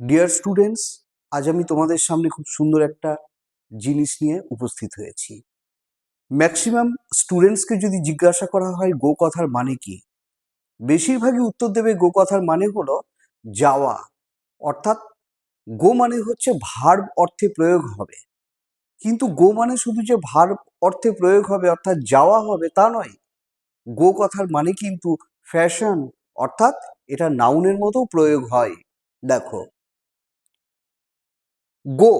Dear students আজ আমি তোমাদের সামনে খুব সুন্দর একটা জিনিস নিয়ে উপস্থিত হয়েছি। ম্যাক্সিমাম স্টুডেন্টসকে যদি জিজ্ঞাসা করা হয় গো কথার মানে কি? বেশিরভাগই উত্তর দেবে গো কথার মানে হলো যাওয়া। অর্থাৎ গো মানে হচ্ছে ভার্ব অর্থে প্রয়োগ হবে। কিন্তু গো মানে শুধু যে ভার্ব অর্থে প্রয়োগ হবে, অর্থাৎ যাওয়া হবে তা নয়। গো কথার মানে কিন্তু ফ্যাশন অর্থাৎ এটা নাউনের মতো প্রয়োগ হয়। দেখো গো।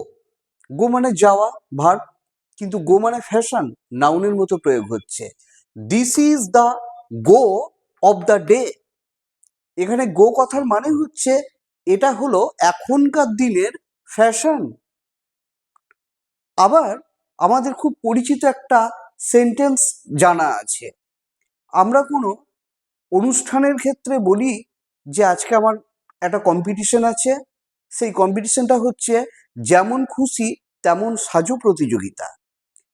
গো মানে যাওয়া ভার্ব কিন্তু গো মানে ফ্যাশন নাউনের মতো প্রয়োগ হচ্ছে। This is the go of the day এখানে গো কথার মানে হচ্ছে, এটা হলো এখনকার দিনের ফ্যাশন আবার আমাদের খুব পরিচিত একটা সেন্টেন্স জানা আছে। আমরা কোনো অনুষ্ঠানের ক্ষেত্রে বলি যে, আজকে আমার একটা কম্পিটিশন আছে সেই কম্পিটিশনটা হচ্ছে যেমন খুশি, তেমন সাজু প্রতিযোগিতা।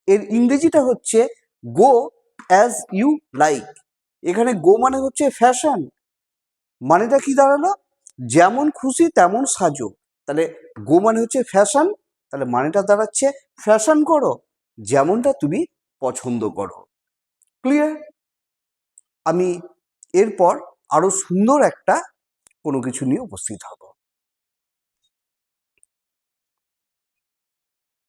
এর ইংরেজিটা হচ্ছে গো অ্যাজ ইউ লাইক এখানে গো মানে হচ্ছে ফ্যাশন মানেটা কি দাঁড়াল? যেমন খুশি, তেমন সাজো। তাহলে গো মানে হচ্ছে ফ্যাশন তাহলে মানেটা দাঁড়াচ্ছে ফ্যাশন করো। যেমনটা তুমি পছন্দ করো। ক্লিয়ার আমি এরপর আরও সুন্দর একটা কোনো কিছু নিয়ে উপস্থিত হব।